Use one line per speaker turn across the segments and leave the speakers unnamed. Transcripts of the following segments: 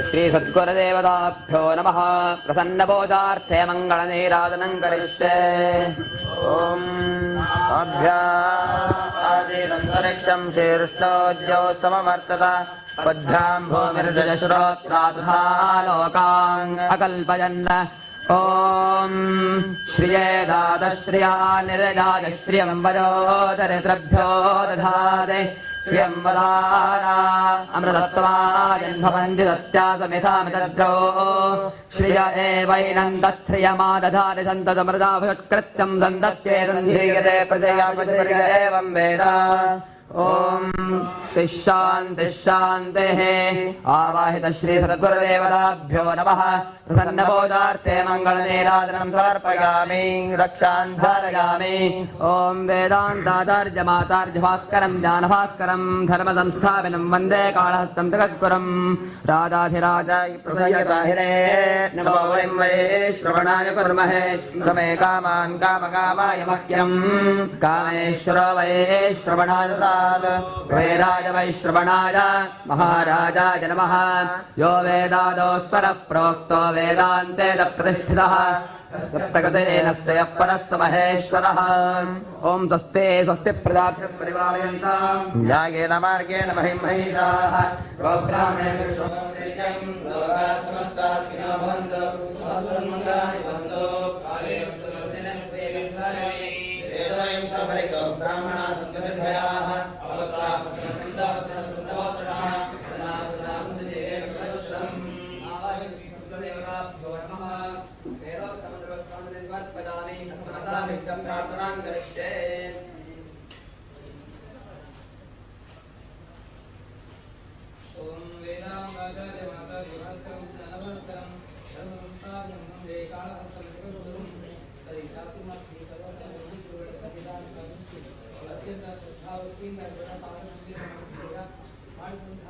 శ్రీ సద్గురదేవతాభ్యో నమ ప్రసన్నభోజార్థే మంగళనీరాదనం కరిష్యే ఓం అభ్యాదీరంతరిక్షం శ్రీకృష్ణోద్యోత్సమవర్తత పద్భ్యాం భూమిర్దశ్రోత్రాధాలోకాంగ్ అకల్పయన్న ॐ श्रिये दातश्रिया निर्जाय श्रियम् वयोदरिद्रभ्यो दधाते श्रियम् वदाना अमृतत्वायन्भवन्ति दत्यासमितामितद्रो श्रिय एवैनम् तत्श्रियमादधाति सन्ततमृदाभुत्कृत्यम् दन्दत्येतन्धीयते प्रजया एवम् वेद ॐ तिशान्तिशान्तेः आवाहित श्री सद्गुरुदेवताभ्यो नमः प्रसन्नबोधार्थे मङ्गलनीराजनम् समर्पयामि रक्षान् धारयामि ॐ वेदान्ताचार्यमाचार्य भास्करम् ज्ञानभास्करम् धर्मसंस्थापिनम् वन्दे कालहस्तम् जगद्गुरम् राजाधिराजाय प्रसयसाहिरे नमो वयम् वै श्रवणाय कुर्महे समे कामान् कामकामाय मह्यम् कामेश्वरो वै श्रवणाय वेदाय वै श्रवणाय महाराजाय नमः यो वेदादोस्पर प्रोक्तो वेदान्ते प्रतिष्ठितः प्रगतेन यः परस्य महेश्वरः ॐ स्वस्ते स्वस्ति प्रजाभ्यः परिपालयन्ताम् न्यायेन मार्गेण महिं महिषाः स्वयं सफलितो ब्राह्मणा सन्तनिर्भयाः अवत्रा सन्तावत्रण सन्तवात्रणाः सदा सदा सन्तदेवेन सदश्रम् आवाहितदेवताभ्योर्मः वेदोक्तमन्द्रवस्तान् वदामि तस्मदामिष्टं प्रार्थनां करिष्ये। ॐ वेदाङ्गाचार्यमाता देवास्तम् नमस्तम् सर्वं वेकालः in the, in the, in the, in the, in the, in the,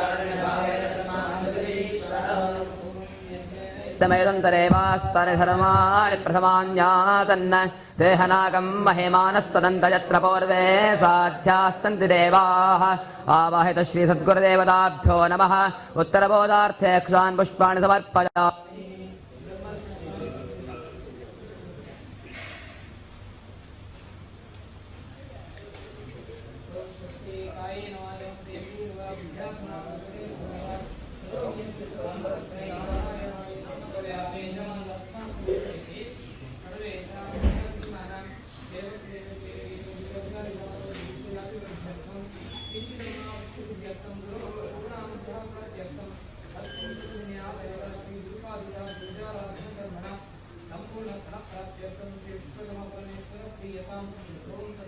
तमेदन्तरेवास्तनि धर्माणि प्रथमान्यातन्न देहनागम् महिमानस्तदन्त यत्र पूर्वे साध्यास्तन्ति देवाः आवाहित श्रीसद्गुरुदेवताभ्यो नमः उत्तरबोधार्थे क्षान् पुष्पाणि समर्पया छात्र जमा करने से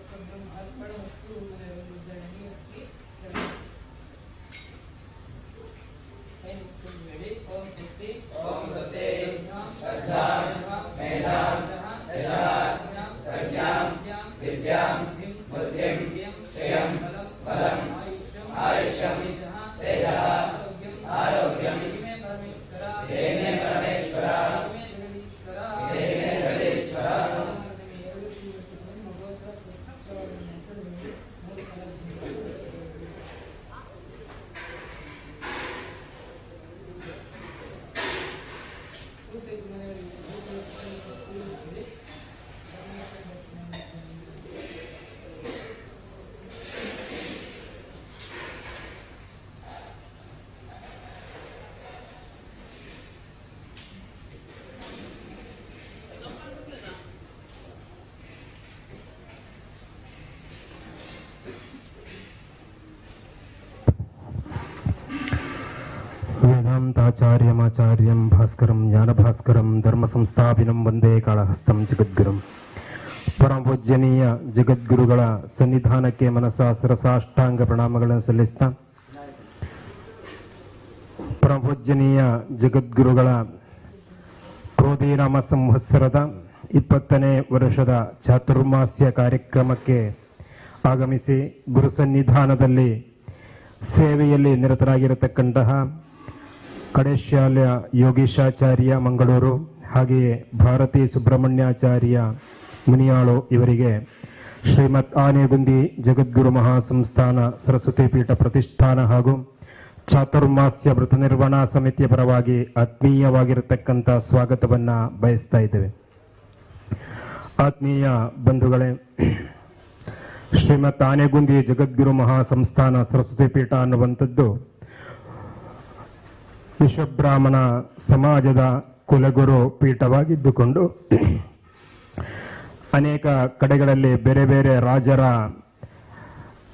ವೇದಾಂತಾಚಾರ್ಯಮಾಚಾರ್ಯಂ ಭಾಸ್ಕರಂ
ಜ್ಞಾನ ಭಾಸ್ಕರಂ ಧರ್ಮ ಧರ್ಮಸಂಸ್ಥಾಪಿನಂ ವಂದೇ ಕಾಳಹಸ್ತಂ ಜಗದ್ಗುರುಂ. ಪರಮಪೂಜ್ಯನೀಯ ಜಗದ್ಗುರುಗಳ ಸನ್ನಿಧಾನಕ್ಕೆ ಮನಸ ಸರಸಾಷ್ಟಾಂಗ ಪ್ರಣಾಮಗಳನ್ನು ಸಲ್ಲಿಸ್ತಾ, ಪರಮಪೂಜ್ಯನೀಯ ಜಗದ್ಗುರುಗಳ ಕ್ರೋಧಿರಾಮ ಸಂವತ್ಸರದ ಇಪ್ಪತ್ತನೇ ವರ್ಷದ ಚಾತುರ್ಮಾಸ್ಯ ಕಾರ್ಯಕ್ರಮಕ್ಕೆ ಆಗಮಿಸಿ ಗುರು ಸನ್ನಿಧಾನದಲ್ಲಿ ಸೇವೆಯಲ್ಲಿ ನಿರತರಾಗಿರತಕ್ಕಂತಹ ಕಡೇಶಾಲ್ಯ ಯೋಗೀಶಾಚಾರ್ಯ ಮಂಗಳೂರು, ಹಾಗೆಯೇ ಭಾರತಿ ಸುಬ್ರಹ್ಮಣ್ಯಾಚಾರ್ಯ ಮುನಿಯಾಳು ಇವರಿಗೆ ಶ್ರೀಮತ್ ಆನೆಗುಂದಿ ಜಗದ್ಗುರು ಮಹಾಸಂಸ್ಥಾನ ಸರಸ್ವತಿ ಪೀಠ ಪ್ರತಿಷ್ಠಾನ ಹಾಗೂ ಚಾತುರ್ಮಾಸ್ಯ ವೃತ ನಿರ್ವಹಣಾ ಸಮಿತಿಯ ಪರವಾಗಿ ಆತ್ಮೀಯವಾಗಿರತಕ್ಕಂಥ ಸ್ವಾಗತವನ್ನ ಬಯಸ್ತಾ ಇದ್ದೇವೆ. ಆತ್ಮೀಯ ಬಂಧುಗಳೇ ಶ್ರೀಮತ್ ಆನೆಗುಂದಿ ಜಗದ್ಗುರು ಮಹಾಸಂಸ್ಥಾನ ಸರಸ್ವತಿ ಪೀಠ ಅನ್ನುವಂಥದ್ದು ವಿಶ್ವಬ್ರಾಹ್ಮಣ ಸಮಾಜದ ಕುಲಗುರು ಪೀಠವಾಗಿದ್ದುಕೊಂಡು ಅನೇಕ ಕಡೆಗಳಲ್ಲಿ ಬೇರೆ ಬೇರೆ ರಾಜರ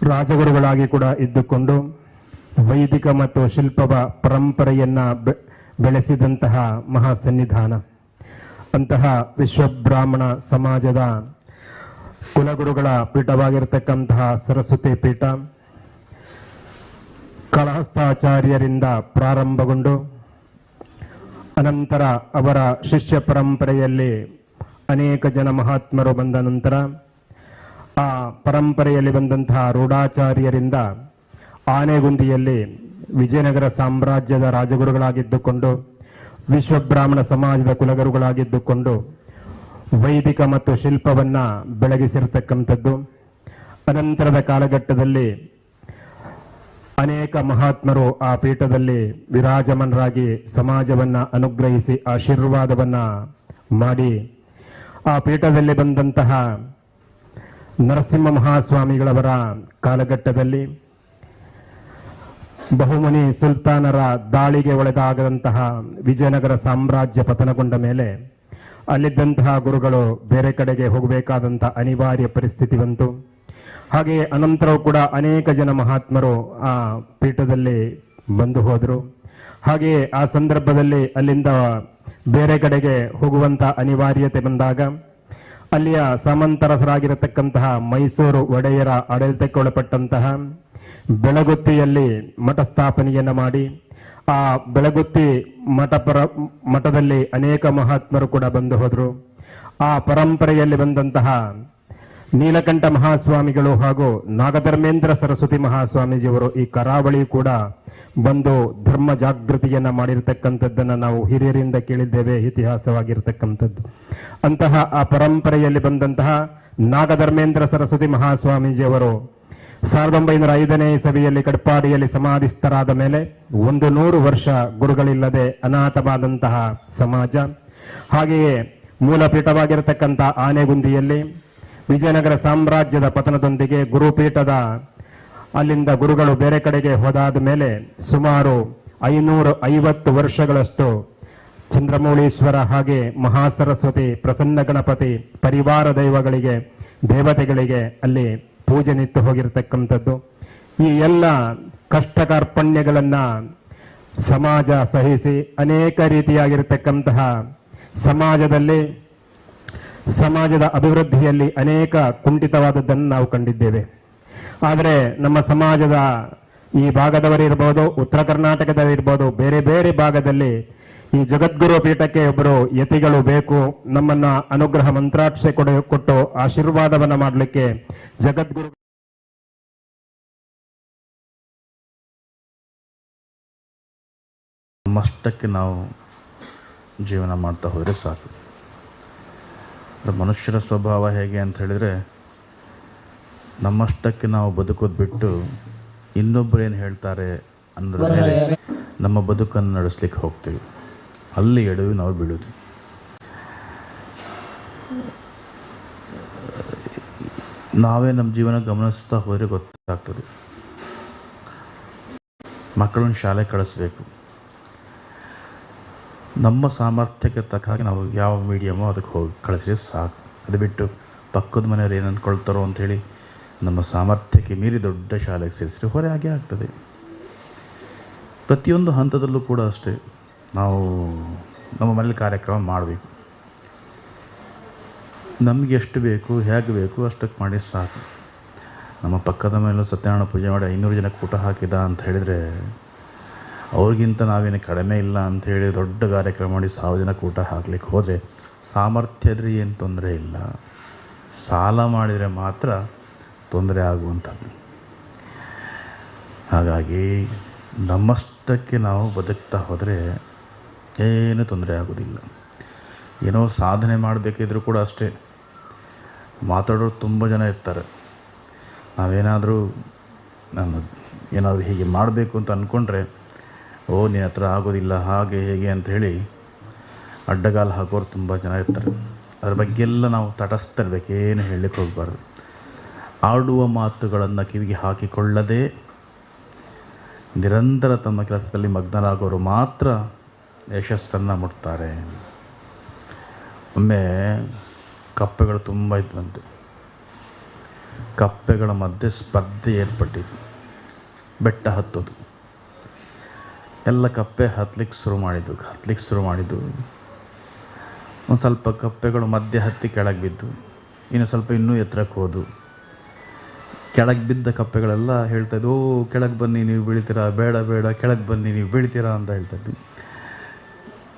ರಾಜಗುರುಗಳಾಗಿ ಕೂಡ ಇದ್ದುಕೊಂಡು ವೈದಿಕ ಮತ್ತು ಶಿಲ್ಪವ ಪರಂಪರೆಯನ್ನ ಬೆಳೆಸಿದಂತಹ ಮಹಾಸನ್ನಿಧಾನ. ಅಂತಹ ವಿಶ್ವಬ್ರಾಹ್ಮಣ ಸಮಾಜದ ಕುಲಗುರುಗಳ ಪೀಠವಾಗಿರತಕ್ಕಂತಹ ಸರಸ್ವತಿ ಪೀಠ ಕಳಹಸ್ತಾಚಾರ್ಯರಿಂದ ಪ್ರಾರಂಭಗೊಂಡು ಅನಂತರ ಅವರ ಶಿಷ್ಯ ಪರಂಪರೆಯಲ್ಲಿ ಅನೇಕ ಜನ ಮಹಾತ್ಮರು ಬಂದ ನಂತರ ಆ ಪರಂಪರೆಯಲ್ಲಿ ಬಂದಂತಹ ರೂಢಾಚಾರ್ಯರಿಂದ ಆನೆಗುಂದಿಯಲ್ಲಿ ವಿಜಯನಗರ ಸಾಮ್ರಾಜ್ಯದ ರಾಜಗುರುಗಳಾಗಿದ್ದುಕೊಂಡು, ವಿಶ್ವಬ್ರಾಹ್ಮಣ ಸಮಾಜದ ಕುಲಗುರುಗಳಾಗಿದ್ದುಕೊಂಡು ವೈದಿಕ ಮತ್ತು ಶಿಲ್ಪವನ್ನು ಬೆಳಗಿಸಿರತಕ್ಕಂಥದ್ದು. ಅನಂತರದ ಕಾಲಘಟ್ಟದಲ್ಲಿ ಅನೇಕ ಮಹಾತ್ಮರು ಆ ಪೀಠದಲ್ಲಿ ವಿರಾಜಮನರಾಗಿ ಸಮಾಜವನ್ನ ಅನುಗ್ರಹಿಸಿ ಆಶೀರ್ವಾದವನ್ನ ಮಾಡಿ ಆ ಪೀಠದಲ್ಲಿ ಬಂದಂತಹ ನರಸಿಂಹ ಮಹಾಸ್ವಾಮಿಗಳವರ ಕಾಲಘಟ್ಟದಲ್ಲಿ ಬಹುಮನಿ ಸುಲ್ತಾನರ ದಾಳಿಗೆ ಒಳಗಾಗದಂತಹ ವಿಜಯನಗರ ಸಾಮ್ರಾಜ್ಯ ಪತನಗೊಂಡ ಮೇಲೆ ಅಲ್ಲಿದ್ದಂತಹ ಗುರುಗಳು ಬೇರೆ ಕಡೆಗೆ ಹೋಗಬೇಕಾದಂತಹ ಅನಿವಾರ್ಯ ಪರಿಸ್ಥಿತಿ ಬಂತು. ಹಾಗೆಯೇ ಅನಂತರವೂ ಕೂಡ ಅನೇಕ ಜನ ಮಹಾತ್ಮರು ಆ ಪೀಠದಲ್ಲಿ ಬಂದು ಹೋದರು. ಹಾಗೆಯೇ ಆ ಸಂದರ್ಭದಲ್ಲಿ ಅಲ್ಲಿಂದ ಬೇರೆ ಕಡೆಗೆ ಹೋಗುವಂತ ಅನಿವಾರ್ಯತೆ ಬಂದಾಗ ಅಲ್ಲಿಯ ಸಾಮಂತರಸರಾಗಿರತಕ್ಕಂತಹ ಮೈಸೂರು ಒಡೆಯರ ಆಡಳಿತಕ್ಕೆ ಒಳಪಟ್ಟಂತಹ ಬೆಳಗುತ್ತಿಯಲ್ಲಿ ಮಠ ಸ್ಥಾಪನೆಯನ್ನು ಮಾಡಿ, ಆ ಬೆಳಗುತ್ತಿ ಮಠ ಪರ, ಮಠದಲ್ಲಿ ಅನೇಕ ಮಹಾತ್ಮರು ಕೂಡ ಬಂದು ಹೋದರು. ಆ ಪರಂಪರೆಯಲ್ಲಿ ಬಂದಂತಹ ನೀಲಕಂಠ ಮಹಾಸ್ವಾಮಿಗಳು ಹಾಗೂ ನಾಗಧರ್ಮೇಂದ್ರ ಸರಸ್ವತಿ ಮಹಾಸ್ವಾಮೀಜಿಯವರು ಈ ಕರಾವಳಿ ಕೂಡ ಬಂದು ಧರ್ಮ ಜಾಗೃತಿಯನ್ನ ಮಾಡಿರ್ತಕ್ಕಂಥದ್ದನ್ನ ನಾವು ಹಿರಿಯರಿಂದ ಕೇಳಿದ್ದೇವೆ, ಇತಿಹಾಸವಾಗಿರ್ತಕ್ಕಂಥದ್ದು. ಅಂತಹ ಆ ಪರಂಪರೆಯಲ್ಲಿ ಬಂದಂತಹ ನಾಗಧರ್ಮೇಂದ್ರ ಸರಸ್ವತಿ ಮಹಾಸ್ವಾಮೀಜಿಯವರು ಸಾವಿರದ ಒಂಬೈನೂರ ಐದನೇ ಸಭೆಯಲ್ಲಿ ಕಡ್ಪಾಡಿಯಲ್ಲಿ ಸಮಾಧಿಸ್ಥರಾದ ಮೇಲೆ ಒಂದು ನೂರು ವರ್ಷ ಗುರುಗಳಿಲ್ಲದೆ ಅನಾಥವಾದಂತಹ ಸಮಾಜ. ಹಾಗೆಯೇ ಮೂಲಪೀಠವಾಗಿರತಕ್ಕಂಥ ಆನೆಗುಂದಿಯಲ್ಲಿ ವಿಜಯನಗರ ಸಾಮ್ರಾಜ್ಯದ ಪತನದೊಂದಿಗೆ ಗುರುಪೀಠದ ಅಲ್ಲಿಂದ ಗುರುಗಳು ಬೇರೆ ಕಡೆಗೆ ಹೋದಾದ ಮೇಲೆ ಸುಮಾರು ಐನೂರು ಐವತ್ತು ವರ್ಷಗಳಷ್ಟು ಚಂದ್ರಮೌಳೀಶ್ವರ ಹಾಗೆ ಮಹಾಸರಸ್ವತಿ, ಪ್ರಸನ್ನ ಗಣಪತಿ, ಪರಿವಾರ ದೈವಗಳಿಗೆ, ದೇವತೆಗಳಿಗೆ ಅಲ್ಲಿ ಪೂಜೆ ನಿಂತು ಹೋಗಿರತಕ್ಕಂಥದ್ದು. ಈ ಎಲ್ಲ ಕಷ್ಟ ಕಾರ್ಪಣ್ಯಗಳನ್ನ ಸಮಾಜ ಸಹಿಸಿ ಅನೇಕ ರೀತಿಯಾಗಿರತಕ್ಕಂತಹ ಸಮಾಜದಲ್ಲಿ ಸಮಾಜದ ಅಭಿವೃದ್ಧಿಯಲ್ಲಿ ಅನೇಕ ಕುಂಠಿತವಾದದ್ದನ್ನು ನಾವು ಕಂಡಿದ್ದೇವೆ. ಆದರೆ ನಮ್ಮ ಸಮಾಜದ ಈ ಭಾಗದವರಿರ್ಬೋದು ಉತ್ತರ ಕರ್ನಾಟಕದವರಿರ್ಬೋದು ಬೇರೆ ಬೇರೆ ಭಾಗದಲ್ಲಿ ಈ ಜಗದ್ಗುರು ಪೀಠಕ್ಕೆ ಒಬ್ಬರು ಯತಿಗಳು ಬೇಕು, ನಮ್ಮನ್ನ ಅನುಗ್ರಹ ಮಂತ್ರಾಕ್ಷೆ ಕೊಡ, ಕೊಟ್ಟು ಆಶೀರ್ವಾದವನ್ನು ಮಾಡಲಿಕ್ಕೆ ಜಗದ್ಗುರು
ನಮ್ಮಷ್ಟಕ್ಕೆ ನಾವು ಜೀವನ ಮಾಡ್ತಾ ಹೋದರೆ ಸಾಕು. ಅಂದ್ರೆ ಮನುಷ್ಯರ ಸ್ವಭಾವ ಹೇಗೆ ಅಂತ ಹೇಳಿದರೆ ನಮ್ಮಷ್ಟಕ್ಕೆ ನಾವು ಬದುಕೋದು ಬಿಟ್ಟು ಇನ್ನೊಬ್ಬರು ಏನು ಹೇಳ್ತಾರೆ ಅನ್ನೋದ್ರ ಮೇಲೆ ನಮ್ಮ ಬದುಕನ್ನು ನಡೆಸ್ಲಿಕ್ಕೆ ಹೋಗ್ತೀವಿ. ಅಲ್ಲಿ ಎಡವಿ ನಾವು ಬೀಳೋದು. ನಾವೇ ನಮ್ಮ ಜೀವನ ಗಮನಿಸ್ತಾ ಹೋದರೆ ಗೊತ್ತಾಗ್ತದೆ. ಮಕ್ಕಳನ್ನ ಶಾಲೆ ಕಳಿಸ್ಬೇಕು. ನಮ್ಮ ಸಾಮರ್ಥ್ಯಕ್ಕೆ ತಕ್ಕ ಹಾಗೆ ನಾವು ಯಾವ ಮೀಡಿಯಮೋ ಅದಕ್ಕೆ ಹೋಗಿ ಕಳಿಸಿದ್ರೆ ಸಾಕು. ಅದು ಬಿಟ್ಟು ಪಕ್ಕದ ಮನೆಯವ್ರು ಏನು ಅಂದ್ಕೊಳ್ತಾರೋ ಅಂಥೇಳಿ ನಮ್ಮ ಸಾಮರ್ಥ್ಯಕ್ಕೆ ಮೀರಿ ದೊಡ್ಡ ಶಾಲೆಗೆ ಸೇರಿಸಿದ್ರೆ ಹೊರೆ ಹಾಗೆ ಆಗ್ತದೆ. ಪ್ರತಿಯೊಂದು ಹಂತದಲ್ಲೂ ಕೂಡ ಅಷ್ಟೇ ನಾವು ನಮ್ಮ ಮನೇಲಿ ಕಾರ್ಯಕ್ರಮ ಮಾಡಬೇಕು. ನಮಗೆ ಎಷ್ಟು ಬೇಕು, ಹೇಗೆ ಬೇಕು ಅಷ್ಟಕ್ಕೆ ಮಾಡಿ ಸಾಕು. ನಮ್ಮ ಪಕ್ಕದ ಮೇಲೂ ಸತ್ಯನಾರಾಯಣ ಪೂಜೆ ಮಾಡಿ ಐನೂರು ಜನಕ್ಕೆ ಊಟ ಹಾಕಿದ ಅಂತ ಹೇಳಿದರೆ ಅವ್ರಿಗಿಂತ ನಾವೇನು ಕಡಿಮೆ ಇಲ್ಲ ಅಂತ ಹೇಳಿ ದೊಡ್ಡ ಕಾರ್ಯಕ್ರಮ ಮಾಡಿ ಸಾವಿರ ಕೂಟ ಹಾಕ್ಲಿಕ್ಕೆ ಹೋದರೆ ಸಾಮರ್ಥ್ಯ ಇದ್ರೆ ಏನು ತೊಂದರೆ ಇಲ್ಲ. ಸಾಲ ಮಾಡಿದರೆ ಮಾತ್ರ ತೊಂದರೆ ಆಗುವಂಥದ್ದು. ಹಾಗಾಗಿ ನಮ್ಮಷ್ಟಕ್ಕೆ ನಾವು ಬದುಕ್ತಾ ಹೋದರೆ ಏನು ತೊಂದರೆ ಆಗೋದಿಲ್ಲ. ಏನೋ ಸಾಧನೆ ಮಾಡಬೇಕಿದ್ರೂ ಕೂಡ ಅಷ್ಟೇ. ಮಾತಾಡೋರು ತುಂಬ ಜನ ಇರ್ತಾರೆ. ನಾವೇನಾದರೂ ನಾನು ಏನಾದರೂ ಹೀಗೆ ಮಾಡಬೇಕು ಅಂತ ಅಂದ್ಕೊಂಡ್ರೆ ಓ, ನಿನ್ನ ಹತ್ರ ಆಗೋದಿಲ್ಲ, ಹಾಗೆ ಹೇಗೆ ಅಂತ ಹೇಳಿ ಅಡ್ಡಗಾಲು ಹಾಕೋರು ತುಂಬ ಜನ ಇರ್ತಾರೆ. ಅದ್ರ ಬಗ್ಗೆ ಎಲ್ಲ ನಾವು ತಟಸ್ಥಿರ್ಬೇಕು ಏನು ಹೇಳಲಿಕ್ಕೆ ಹೋಗಬಾರ್ದು. ಆಡುವ ಮಾತುಗಳನ್ನು ಕಿವಿಗೆ ಹಾಕಿಕೊಳ್ಳದೆ ನಿರಂತರ ತಮ್ಮ ಕೆಲಸದಲ್ಲಿ ಮಗ್ನರಾಗೋರು ಮಾತ್ರ ಯಶಸ್ಸನ್ನು ಮುಟ್ತಾರೆ. ಒಮ್ಮೆ ಕಪ್ಪೆಗಳು ತುಂಬ ಇದ್ವಂತೆ ಕಪ್ಪೆಗಳ ಮಧ್ಯೆ ಸ್ಪರ್ಧೆ ಏರ್ಪಟ್ಟಿತ್ತು. ಬೆಟ್ಟ ಹತ್ತೋದು. ಎಲ್ಲ ಕಪ್ಪೆ ಹತ್ತಲಿಕ್ಕೆ ಶುರು ಮಾಡಿದ್ದು ಹತ್ತಲಿಕ್ಕೆ ಶುರು ಮಾಡಿದ್ದು. ಒಂದು ಸ್ವಲ್ಪ ಕಪ್ಪೆಗಳು ಮಧ್ಯೆ ಹತ್ತಿ ಕೆಳಗೆ ಬಿದ್ದು, ಇನ್ನು ಸ್ವಲ್ಪ ಇನ್ನೂ ಎತ್ತರಕ್ಕೆ ಹೋದು. ಕೆಳಗೆ ಬಿದ್ದ ಕಪ್ಪೆಗಳೆಲ್ಲ ಹೇಳ್ತಾ ಇದ್ವು, ಓ, ಕೆಳಗೆ ಬನ್ನಿ, ನೀವು ಬೀಳ್ತೀರಾ? ಬೇಡ ಬೇಡ, ಕೆಳಗೆ ಬನ್ನಿ, ನೀವು ಬೀಳ್ತೀರಾ ಅಂತ ಹೇಳ್ತಾ ಇದ್ವಿ.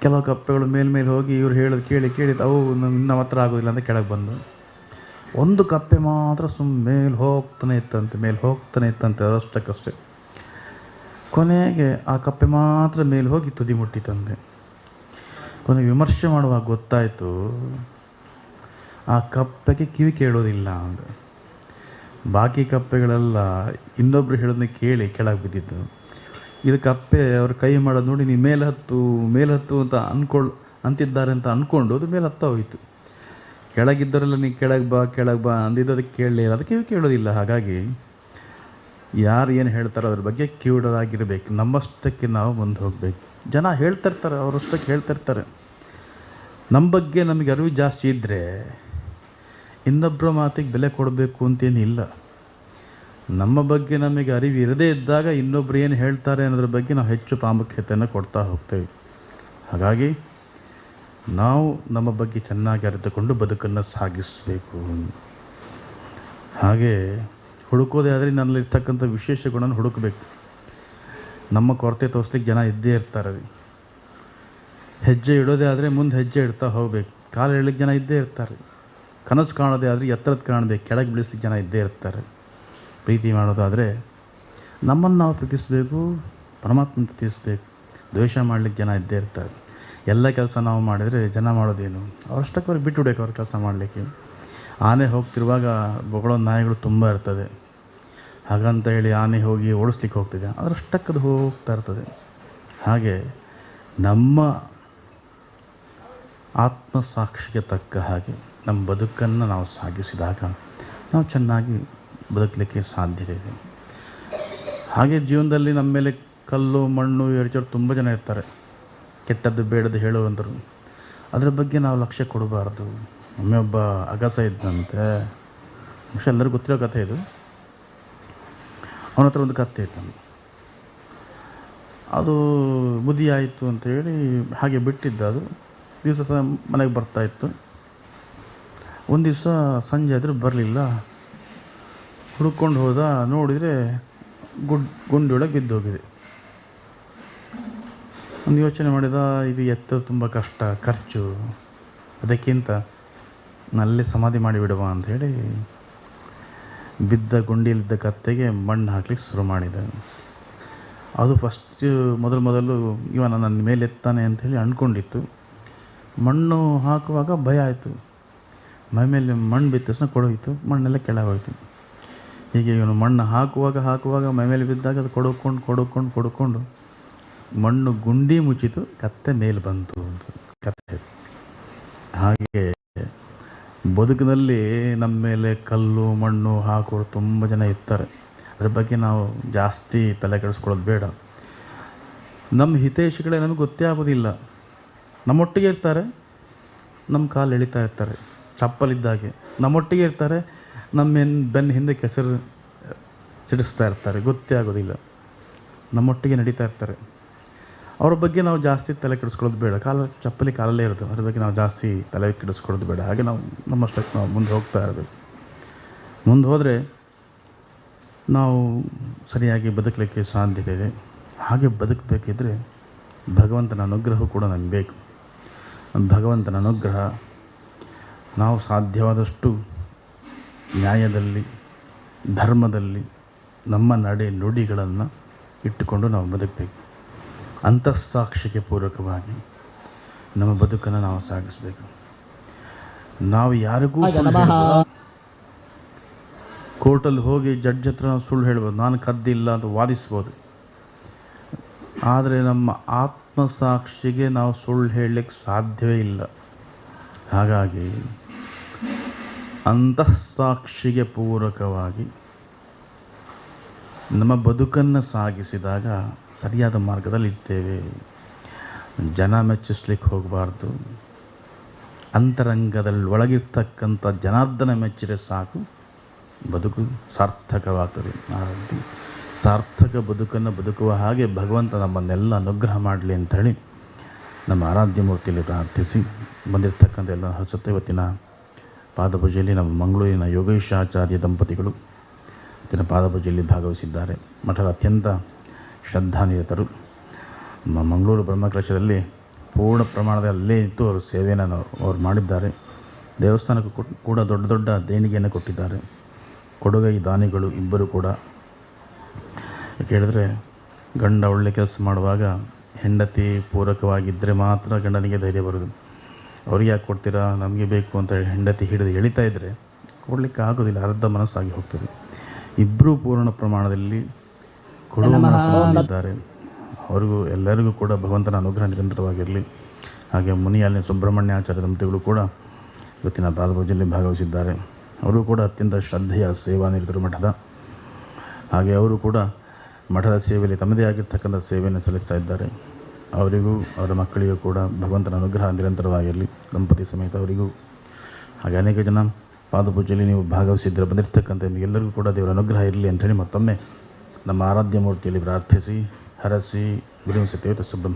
ಕೆಲವು ಕಪ್ಪೆಗಳು ಮೇಲ್ಮೇಲೆ ಹೋಗಿ ಇವ್ರು ಹೇಳೋದು ಕೇಳಿ ಕೇಳಿ ಅವು ನಮ್ಮ ಹತ್ರ ಆಗೋದಿಲ್ಲ ಅಂತ ಕೆಳಗೆ ಬಂದು. ಒಂದು ಕಪ್ಪೆ ಮಾತ್ರ ಸುಮ್ಮ ಮೇಲೆ ಹೋಗ್ತಾನೆ ಇತ್ತಂತೆ, ಮೇಲೆ ಹೋಗ್ತಾನೆ ಇತ್ತಂತೆ, ಅದಷ್ಟಕ್ಕಷ್ಟೇ. ಕೊನೆಗೆ ಆ ಕಪ್ಪೆ ಮಾತ್ರ ಮೇಲೆ ಹೋಗಿ ತುದಿ ಮುಟ್ಟಿತಂತೆ ಕೊನೆಗೆ ವಿಮರ್ಶೆ ಮಾಡುವಾಗ ಗೊತ್ತಾಯಿತು, ಆ ಕಪ್ಪೆಗೆ ಕಿವಿ ಕೇಳೋದಿಲ್ಲ ಅಂತ ಬಾಕಿ ಕಪ್ಪೆಗಳೆಲ್ಲ ಇನ್ನೊಬ್ರು ಹೇಳೋದನ್ನ ಕೇಳಿ ಕೆಳಗೆ ಬಿದ್ದಿದ್ದು. ಇದು ಕಪ್ಪೆ ಅವ್ರ ಕೈ ಮಾಡೋದು ನೋಡಿ, ನೀ ಮೇಲೆ ಹತ್ತು ಮೇಲೆ ಹತ್ತು ಅಂತ ಅಂದ್ಕೊಳ್ ಅಂತಿದ್ದಾರೆ ಅಂತ ಅಂದ್ಕೊಂಡು ಅದು ಮೇಲೆ ಹತ್ತ ಹೋಯಿತು. ಕೆಳಗಿದ್ದವರೆಲ್ಲ ನೀ ಕೆಳಗೆ ಬಾ ಕೆಳಗೆ ಬಾ ಅಂದಿದ್ದು ಅದಕ್ಕೆ ಕೇಳಲಿಲ್ಲ ಅದಕ್ಕೆ ಕೇಳೋದಿಲ್ಲ. ಹಾಗಾಗಿ ಯಾರು ಏನು ಹೇಳ್ತಾರೋ ಅದ್ರ ಬಗ್ಗೆ ಕಿವಿಡೋದಾಗಿರ್ಬೇಕು ನಮ್ಮಷ್ಟಕ್ಕೆ ನಾವು ಮುಂದೆ ಹೋಗಬೇಕು. ಜನ ಹೇಳ್ತಿರ್ತಾರೆ, ಅವರಷ್ಟಕ್ಕೆ ಹೇಳ್ತಿರ್ತಾರೆ. ನಮ್ಮ ಬಗ್ಗೆ ನಮಗೆ ಅರಿವು ಜಾಸ್ತಿ ಇದ್ದರೆ ಇನ್ನೊಬ್ಬರ ಮಾತಿಗೆ ಬೆಲೆ ಕೊಡಬೇಕು ಅಂತೇನಿಲ್ಲ ನಮ್ಮ ಬಗ್ಗೆ ನಮಗೆ ಅರಿವು ಇರದೇ ಇದ್ದಾಗ ಇನ್ನೊಬ್ರು ಏನು ಹೇಳ್ತಾರೆ ಅನ್ನೋದ್ರ ಬಗ್ಗೆ ನಾವು ಹೆಚ್ಚು ಪ್ರಾಮುಖ್ಯತೆಯನ್ನು ಕೊಡ್ತಾ ಹೋಗ್ತೇವೆ. ಹಾಗಾಗಿ ನಾವು ನಮ್ಮ ಬಗ್ಗೆ ಚೆನ್ನಾಗಿ ಅರಿತುಕೊಂಡು ಬದುಕನ್ನು ಸಾಗಿಸಬೇಕು. ಹಾಗೆ ಹುಡುಕೋದೇ ಆದರೆ ನನ್ನಲ್ಲಿರ್ತಕ್ಕಂಥ ವಿಶೇಷ ಗುಣನ ಹುಡುಕಬೇಕು. ನಮ್ಮ ಕೊರತೆ ತೋರಿಸ್ಲಿಕ್ಕೆ ಜನ ಇದ್ದೇ ಇರ್ತಾರೆ ಹೆಜ್ಜೆ ಇಡೋದೇ ಆದರೆ ಮುಂದೆ ಹೆಜ್ಜೆ ಇಡ್ತಾ ಹೋಗ್ಬೇಕು. ಕಾಲು ಹೇಳಲಿಕ್ಕೆ ಜನ ಇದ್ದೇ ಇರ್ತಾರೆ. ಕನಸು ಕಾಣೋದೇ ಆದರೆ ಎತ್ತರದ ಕಾಣಬೇಕು. ಕೆಳಗೆ ಬೀಳಿಸ್ಲಿಕ್ಕೆ ಜನ ಇದ್ದೇ ಇರ್ತಾರೆ. ಪ್ರೀತಿ ಮಾಡೋದಾದರೆ ನಮ್ಮನ್ನು ನಾವು ಪ್ರೀತಿಸಬೇಕು, ಪರಮಾತ್ಮನ ಪ್ರೀತಿಸಬೇಕು. ದ್ವೇಷ ಮಾಡಲಿಕ್ಕೆ ಜನ ಇದ್ದೇ ಇರ್ತಾರೆ. ಎಲ್ಲ ಕೆಲಸ ನಾವು ಮಾಡಿದರೆ ಜನ ಮಾಡೋದೇನು? ಅವರಷ್ಟಕ್ಕೆ ಅವ್ರಿಗೆ ಬಿಟ್ಟು ಬಿಡಬೇಕು ಅವ್ರ ಕೆಲಸ ಮಾಡಲಿಕ್ಕೆ. ಆನೆ ಹೋಗ್ತಿರುವಾಗ ಬೊಗಳೋ ನಾಯಿಗಳು ತುಂಬ ಇರ್ತದೆ. ಹಾಗಂತ ಹೇಳಿ ಆನೆ ಹೋಗಿ ಓಡಿಸ್ಲಿಕ್ಕೆ ಹೋಗ್ತಿದೆ. ಅದರ ಸ್ಟಕ್ಕದು ಹೋಗ್ತಾ ಇರ್ತದೆ. ಹಾಗೆ ನಮ್ಮ ಆತ್ಮಸಾಕ್ಷಿಗೆ ತಕ್ಕ ಹಾಗೆ ನಮ್ಮ ಬದುಕನ್ನು ನಾವು ಸಾಗಿಸಿದಾಗ ನಾವು ಚೆನ್ನಾಗಿ ಬದುಕಲಿಕ್ಕೆ ಇದೆ. ಹಾಗೆ ಜೀವನದಲ್ಲಿ ನಮ್ಮ ಮೇಲೆ ಕಲ್ಲು, ಮಣ್ಣು, ಎರಚೋರು ತುಂಬ ಜನ ಇರ್ತಾರೆ. ಕೆಟ್ಟದ್ದು, ಬೇಡದ್ದು ಹೇಳುವಂಥರು ಅದರ ಬಗ್ಗೆ ನಾವು ಲಕ್ಷ್ಯ ಕೊಡಬಾರ್ದು. ಒಮ್ಮೆ ಒಬ್ಬ ಅಗಸ ಇದ್ದಂತೆ ಬಹುಶಃ ಎಲ್ಲರಿಗೂ ಗೊತ್ತಿರೋ ಕಥೆ ಇದು. ಅವನ ಹತ್ರ ಒಂದು ಕತ್ತೆ ಇತ್ತು ಅದು ಬುದ್ಧಿ ಆಯಿತು ಅಂತೇಳಿ ಹಾಗೆ ಬಿಟ್ಟಿದ್ದ ಅದು. ದಿವಸ ಸಹ ಮನೆಗೆ ಬರ್ತಾ ಇತ್ತು. ಒಂದು ದಿವಸ ಸಂಜೆ ಆದರೂ ಬರಲಿಲ್ಲ. ಹುಡುಕೊಂಡು ಹೋದ, ನೋಡಿದರೆ ಗುಡ್, ಗುಂಡೊಳಗೆ ಬಿದ್ದೋಗಿದೆ ಒಂದು ಯೋಚನೆ ಮಾಡಿದ, ಇದು ಎತ್ತ ತುಂಬ ಕಷ್ಟ, ಖರ್ಚು, ಅದಕ್ಕಿಂತ ನಲ್ಲಿ ಸಮಾಧಿ ಮಾಡಿಬಿಡುವ ಅಂಥೇಳಿ ಬಿದ್ದ ಗುಂಡಿಯಲ್ಲಿದ್ದ ಕತ್ತೆಗೆ ಮಣ್ಣು ಹಾಕ್ಲಿಕ್ಕೆ ಶುರು ಮಾಡಿದ. ಅದು ಫಸ್ಟ್ ಮೊದಲು ಮೊದಲು ಇವ ನನ್ನ ಮೇಲೆ ಎತ್ತಾನೆ ಅಂಥೇಳಿ ಅಂದ್ಕೊಂಡಿತ್ತು ಮಣ್ಣು ಹಾಕುವಾಗ ಭಯ ಆಯಿತು. ಮೈ ಮೇಲೆ ಮಣ್ಣು ಬಿದ್ದ ತಕ್ಷಣ ಕೊಡೋಯಿತು. ಮಣ್ಣೆಲ್ಲ ಕೆಳಗೆ ಹೋಯ್ತು ಹೀಗೆ ಇವನು ಮಣ್ಣು ಹಾಕುವಾಗ ಹಾಕುವಾಗ ಮೈ ಮೇಲೆ ಬಿದ್ದಾಗ ಅದು ಕೊಡುಕೊಂಡು ಕೊಡುಕೊಂಡು ಕೊಡ್ಕೊಂಡು ಮಣ್ಣು ಗುಂಡಿ ಮುಚ್ಚಿತು. ಕತ್ತೆ ಮೇಲೆ ಬಂತು ಅಂತ. ಕತ್ತೆ. ಹಾಗೆ ಬದುಕಿನಲ್ಲಿ ನಮ್ಮ ಮೇಲೆ ಕಲ್ಲು, ಮಣ್ಣು ಹಾಕೋರು ತುಂಬ ಜನ ಇರ್ತಾರೆ. ಅದ್ರ ಬಗ್ಗೆ ನಾವು ಜಾಸ್ತಿ ತಲೆ ಕೆಡಿಸ್ಕೊಳ್ಳೋದು ಬೇಡ. ನಮ್ಮ ಹಿತೈಷಿಗಳೇ ನಮಗೆ ಗೊತ್ತೇ ಆಗೋದಿಲ್ಲ. ನಮ್ಮೊಟ್ಟಿಗೆ ಇರ್ತಾರೆ, ನಮ್ಮ ಕಾಲು ಎಳಿತಾ ಇರ್ತಾರೆ, ಚಪ್ಪಲಿದ್ದಾಗೆ. ನಮ್ಮೊಟ್ಟಿಗೆ ಇರ್ತಾರೆ, ನಮ್ಮ ಬೆನ್ ಬೆನ್ನ ಹಿಂದೆ ಕೆಸರು, ಸಿಡಿಸ್ತಾ ಇರ್ತಾರೆ, ಗೊತ್ತೇ ಆಗೋದಿಲ್ಲ. ನಮ್ಮೊಟ್ಟಿಗೆ ನಡೀತಾ ಇರ್ತಾರೆ. ಅವ್ರ ಬಗ್ಗೆ ನಾವು ಜಾಸ್ತಿ ತಲೆ ಕೆಡಿಸ್ಕೊಳ್ಳೋದು ಬೇಡ. ಕಾಲ ಚಪ್ಪಲಿ ಕಾಲಲ್ಲೇ ಇರುತ್ತೆ. ಅದ್ರ ಬಗ್ಗೆ ನಾವು ಜಾಸ್ತಿ ತಲೆ ಕೆಡಿಸ್ಕೊಳ್ಳೋದು ಬೇಡ. ಹಾಗೆ ನಾವು ನಮ್ಮಷ್ಟಕ್ಕೆ ನಾವು ಮುಂದೆ ಹೋಗ್ತಾ ಇರಬೇಕು ಮುಂದೆ ಹೋದರೆ ನಾವು ಸರಿಯಾಗಿ ಬದುಕಲಿಕ್ಕೆ ಸಾಧ್ಯತೆ ಇದೆ ಹಾಗೆ ಬದುಕಬೇಕಿದ್ರೆ ಭಗವಂತನ ಅನುಗ್ರಹ ಕೂಡ ನಮಗೆ ಬೇಕು. ಭಗವಂತನ ಅನುಗ್ರಹ ನಾವು ಸಾಧ್ಯವಾದಷ್ಟು ನ್ಯಾಯದಲ್ಲಿ, ಧರ್ಮದಲ್ಲಿ, ನಮ್ಮ ನಡೆ ನುಡಿಗಳನ್ನು ಇಟ್ಟುಕೊಂಡು ನಾವು ಬದುಕಬೇಕು. ಅಂತಃಸಾಕ್ಷಿಗೆ ಪೂರಕವಾಗಿ ನಮ್ಮ ಬದುಕನ್ನು ನಾವು ಸಾಗಿಸಬೇಕು. ನಾವು ಯಾರಿಗೂ ಕೋರ್ಟಲ್ಲಿ ಹೋಗಿ ಜಡ್ಜ್ ಹತ್ರ ನಾವು ಸುಳ್ಳು ಹೇಳ್ಬೋದು. ನಾನು ಕದ್ದಿಲ್ಲ ಅಂತ ವಾದಿಸ್ಬೋದು. ಆದರೆ ನಮ್ಮ ಆತ್ಮಸಾಕ್ಷಿಗೆ ನಾವು ಸುಳ್ಳು ಹೇಳಲಿಕ್ಕೆ ಸಾಧ್ಯವೇ ಇಲ್ಲ. ಹಾಗಾಗಿ ಅಂತಃಸಾಕ್ಷಿಗೆ ಪೂರಕವಾಗಿ ನಮ್ಮ ಬದುಕನ್ನು ಸಾಗಿಸಿದಾಗ ಸರಿಯಾದ ಮಾರ್ಗದಲ್ಲಿ ಇದ್ದೇವೆ ಜನ ಮೆಚ್ಚಿಸ್ಲಿಕ್ಕೆ ಹೋಗಬಾರ್ದು. ಅಂತರಂಗದಲ್ಲಿ ಒಳಗಿರ್ತಕ್ಕಂಥ ಜನಾರ್ದನ ಮೆಚ್ಚಿದರೆ ಸಾಕು. ಬದುಕು ಸಾರ್ಥಕವಾಗ್ತದೆ. ಹಾಗಾಗಿ ಸಾರ್ಥಕ ಬದುಕನ್ನು ಬದುಕುವ ಹಾಗೆ ಭಗವಂತ ನಮ್ಮನ್ನೆಲ್ಲ ಅನುಗ್ರಹ ಮಾಡಲಿ ಅಂತ ಹೇಳಿ ನಮ್ಮ ಆರಾಧ್ಯ ಮೂರ್ತಿಯಲ್ಲಿ ಪ್ರಾರ್ಥಿಸಿ ಬಂದಿರತಕ್ಕಂಥ ಎಲ್ಲ ಹಸತ್ತು ಇವತ್ತಿನ ಪಾದಪೂಜೆಯಲ್ಲಿ ನಮ್ಮ ಮಂಗಳೂರಿನ ಯೋಗೇಶಾಚಾರ್ಯ ದಂಪತಿಗಳು. ಇವತ್ತಿನ ಪಾದಪೂಜೆಯಲ್ಲಿ ಭಾಗವಹಿಸಿದ್ದಾರೆ. ಮಠದ ಅತ್ಯಂತ ಶ್ರದ್ಧಾನಿರತರು. ಮಂಗಳೂರು ಬ್ರಹ್ಮಕಲಶದಲ್ಲಿ ಪೂರ್ಣ ಪ್ರಮಾಣದ ಅಲ್ಲೇ ಇತ್ತು ಅವರು ಸೇವೆಯನ್ನು ಅವರು ಮಾಡಿದ್ದಾರೆ. ದೇವಸ್ಥಾನಕ್ಕೂ ಕೂಡ ದೊಡ್ಡ ದೊಡ್ಡ ದೇಣಿಗೆಯನ್ನು ಕೊಟ್ಟಿದ್ದಾರೆ. ಕೊಡುಗೈ ದಾನಿಗಳು ಇಬ್ಬರು ಕೂಡ. ಕೇಳಿದರೆ ಗಂಡ ಒಳ್ಳೆ ಕೆಲಸ ಮಾಡುವಾಗ ಹೆಂಡತಿ ಪೂರಕವಾಗಿದ್ದರೆ ಮಾತ್ರ ಗಂಡನಿಗೆ ಧೈರ್ಯ ಬರೋದು ಅವ್ರಿಗೆ ಯಾಕೆ ಕೊಡ್ತೀರಾ? ನಮಗೆ ಬೇಕು ಅಂತ ಹೆಂಡತಿ ಹಿಡಿದು ಎಳಿತಾ ಇದ್ದರೆ ಕೊಡಲಿಕ್ಕೆ ಆಗೋದಿಲ್ಲ. ಅರ್ಧ ಮನಸ್ಸಾಗಿ ಹೋಗ್ತದೆ. ಇಬ್ಬರೂ ಪೂರ್ಣ ಪ್ರಮಾಣದಲ್ಲಿ ಕೊಡುವ ಮನಸ್ಸಿದ್ದಾರೆ ಅವರಿಗೂ ಎಲ್ಲರಿಗೂ ಕೂಡ ಭಗವಂತನ ಅನುಗ್ರಹ ನಿರಂತರವಾಗಿರಲಿ. ಹಾಗೆ ಮುನಿಯಾಲಿನ ಸುಬ್ರಹ್ಮಣ್ಯಾಚಾರ್ಯ ದಂಪತಿಗಳು ಕೂಡ ಇವತ್ತಿನ ಪಾದಪೂಜೆಯಲ್ಲಿ ಭಾಗವಹಿಸಿದ್ದಾರೆ. ಅವರು ಕೂಡ ಅತ್ಯಂತ ಶ್ರದ್ಧೆಯ ಸೇವಾ ನೀಡಿದರು ಮಠದ. ಹಾಗೆ ಅವರು ಕೂಡ ಮಠದ ಸೇವೆಯಲ್ಲಿ ತಮ್ಮದೇ ಆಗಿರ್ತಕ್ಕಂಥ ಸೇವೆಯನ್ನು ಸಲ್ಲಿಸ್ತಾ ಇದ್ದಾರೆ. ಅವರಿಗೂ ಅವರ ಮಕ್ಕಳಿಗೂ ಕೂಡ ಭಗವಂತನ ಅನುಗ್ರಹ ನಿರಂತರವಾಗಿರಲಿ. ದಂಪತಿ ಸಮೇತ ಅವರಿಗೂ. ಹಾಗೆ ಅನೇಕ ಜನ ಪಾದಪೂಜೆಯಲ್ಲಿ ನೀವು ಭಾಗವಹಿಸಿದ್ದರೆ ಬಂದಿರತಕ್ಕಂಥ ಎಲ್ಲರಿಗೂ ಕೂಡ ದೇವರ ಅನುಗ್ರಹ ಇರಲಿ ಅಂತೇಳಿ ಮತ್ತೊಮ್ಮೆ ನಮ್ಮ ಆರಾಧ್ಯ ಮೂರ್ತಿಯಲ್ಲಿ ಪ್ರಾರ್ಥಿಸಿ ಹರಸಿ ಗುರುವಿನ ಸತ್ಯವೇತ ಸುಬ್ರಹ್ಮ